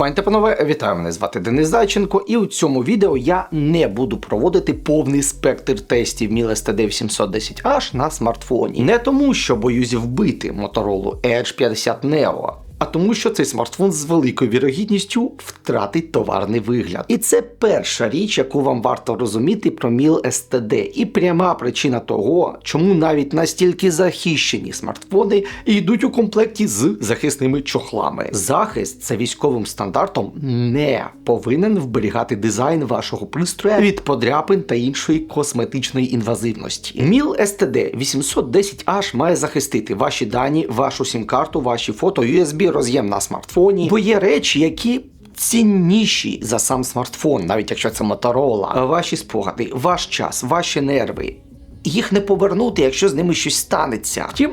Пані панове, вітаю мене звати Денис Зайченко, і у цьому відео я не буду проводити повний спектр тестів Miele STD 810H на смартфоні. Не тому, що боюсь вбити Motorola Edge 50 Neo, а тому, що цей смартфон з великою вірогідністю втратить товарний вигляд. І це перша річ, яку вам варто розуміти про Miele STD. І пряма причина того, чому навіть настільки захищені смартфони йдуть у комплекті з захисними чохлами. Захист це військовим стандартом не повинен вберігати дизайн вашого пристроя від подряпин та іншої косметичної інвазивності. Miele STD 810H має захистити ваші дані, вашу сім-карту, ваші фото, USB роз'єм на смартфоні, бо є речі, які. Цінніші за сам смартфон, навіть якщо це Motorola, ваші спогади, ваш час, ваші нерви. Їх не повернути, якщо з ними щось станеться. Втім,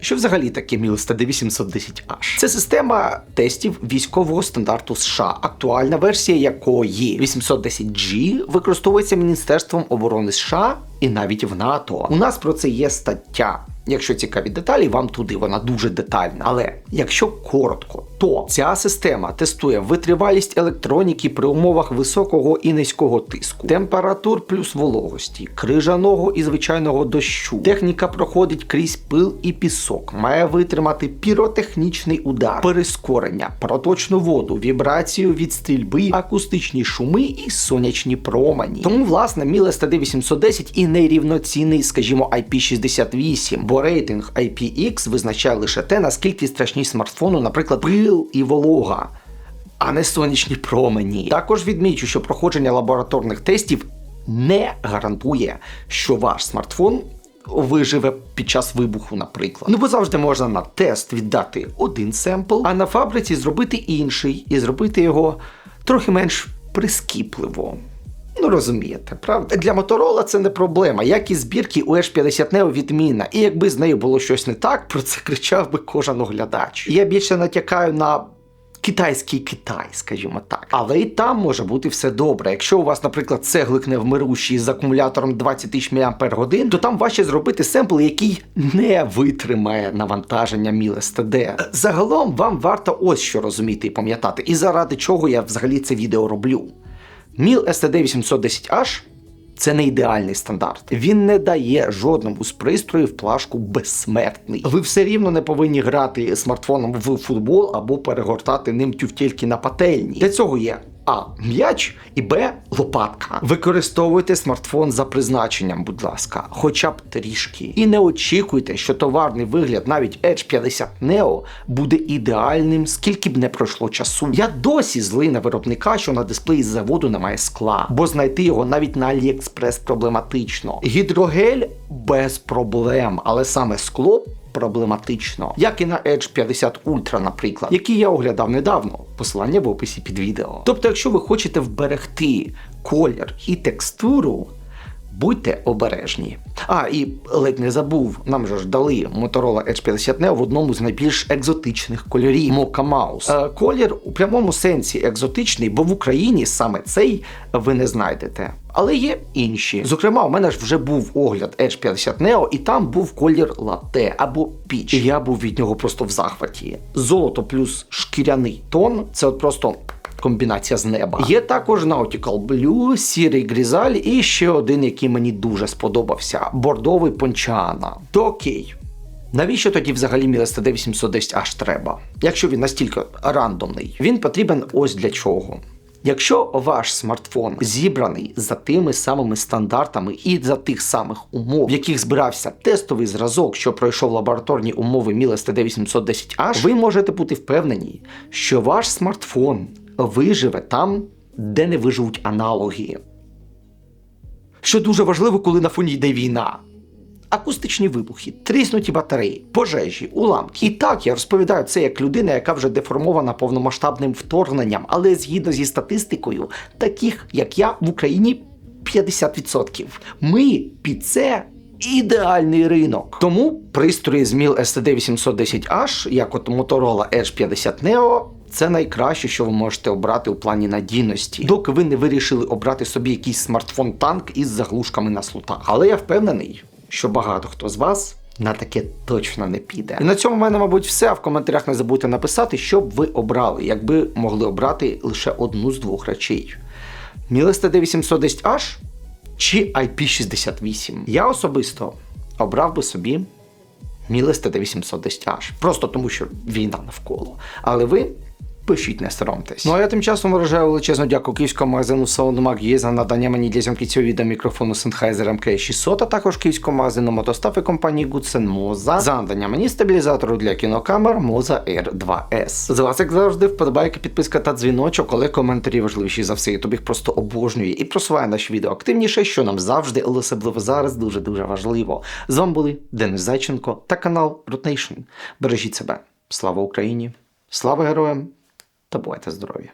що взагалі таке Miele STD 810H? Це система тестів військового стандарту США, актуальна версія якої 810G використовується Міністерством оборони США і навіть в НАТО. У нас про це є стаття. Якщо цікаві деталі, вам туди вона дуже детальна. Але якщо коротко, то ця система тестує витривалість електроніки при умовах високого і низького тиску, температур плюс вологості, крижаного і звичайного дощу. Техніка проходить крізь пил і пісок, має витримати піротехнічний удар, перескорення, проточну воду, вібрацію від стрільби, акустичні шуми і сонячні промені. Тому, власне, Miele STD 810 і нерівноцінний, скажімо, IP68, бо рейтинг IPX визначає лише те, наскільки страшні смартфону, наприклад, пил і волога, а не сонячні промені. Також відмічу, що проходження лабораторних тестів не гарантує, що ваш смартфон. Виживе під час вибуху, наприклад. Ну бо завжди можна на тест віддати один семпл, а на фабриці зробити інший і зробити його трохи менш прискіпливо. Ну розумієте, правда? Для Motorola це не проблема. Як і збірки у Edge 50 Neo відмінна. І якби з нею було щось не так, про це кричав би кожен оглядач. Я більше натякаю на. Китайський Китай, скажімо так. Але і там може бути все добре. Якщо у вас, наприклад, цеглик невмирущий з акумулятором 20 тисяч мАч, то там важче зробити семпл, який не витримає навантаження STD. Загалом вам варто ось що розуміти і пам'ятати, і заради чого я взагалі це відео роблю. Miele STD 810H це не ідеальний стандарт. Він не дає жодному з пристроїв плашку безсмертний. Ви все рівно не повинні грати смартфоном в футбол або перегортати ним тюфтільки на пательні. Для цього є. А. М'яч і Б. Лопатка. Використовуйте смартфон за призначенням, будь ласка, хоча б трішки. І не очікуйте, що товарний вигляд навіть Edge 50 Neo буде ідеальним, скільки б не пройшло часу. Я досі злий на виробника, що на дисплеї з заводу немає скла, бо знайти його навіть на AliExpress проблематично. Гідрогель без проблем, але саме скло проблематично, як і на Edge 50 Ultra, наприклад, який я оглядав недавно. Посилання в описі під відео. Тобто, якщо ви хочете вберегти колір і текстуру. Будьте обережні. А, і ледь не забув, нам же ж дали Motorola Edge 50 Neo в одному з найбільш екзотичних кольорів Mocha Mouse. Е, колір у прямому сенсі екзотичний, бо в Україні саме цей ви не знайдете. Але є інші. Зокрема, у мене ж вже був огляд Edge 50 Neo, і там був колір лате або піч. Я був від нього просто в захваті. Золото плюс шкіряний тон це от просто комбінація з неба. Є також Nautical Blue, сірий грізаль і ще один, який мені дуже сподобався бордовий пончана. То окей. Навіщо тоді взагалі STD 810 аж треба? Якщо він настільки рандомний, він потрібен ось для чого. Якщо ваш смартфон зібраний за тими самими стандартами і за тих самих умов, в яких збирався тестовий зразок, що пройшов лабораторні умови Miele STD 810H, ви можете бути впевнені, що ваш смартфон виживе там, де не виживуть аналоги. Що дуже важливо, коли на фоні йде війна. Акустичні вибухи, тріснуті батареї, пожежі, уламки. І так я розповідаю це як людина, яка вже деформована повномасштабним вторгненням, але згідно зі статистикою, таких як я в Україні 50%. Ми під це. Ідеальний ринок. Тому пристрої з Miele STD 810H, як от Motorola Edge 50 Neo, це найкраще, що ви можете обрати у плані надійності, доки ви не вирішили обрати собі якийсь смартфон-танк із заглушками на слотах. Але я впевнений, що багато хто з вас на таке точно не піде. І на цьому в мене, мабуть, все. В коментарях не забудьте написати, що б ви обрали, якби могли обрати лише одну з двох речей. Miles TD810H чи IP68? Я особисто обрав би собі Міле TD810H. Просто тому, що війна навколо. Але ви пишіть, не соромтесь. Ну а я тим часом виражаю величезну дяку київському магазину SoundMag є за надання мені для зйомки цього відео мікрофону Sennheiser MK600, а також київському магазину мотостав і компанії Goodsen Moza за надання мені стабілізатору для кінокамер Moza Air 2S. З вас, як завжди, вподобайки, підписка та дзвіночок, але коментарі важливіші за все. Ютуб їх просто обожнює і просуває наші відео активніше, що нам завжди, але особливо зараз, дуже дуже важливо. З вами були Денис Зайченко та канал Root Nation. Бережіть себе. Слава Україні! Слава героям! Та бувайте здорові!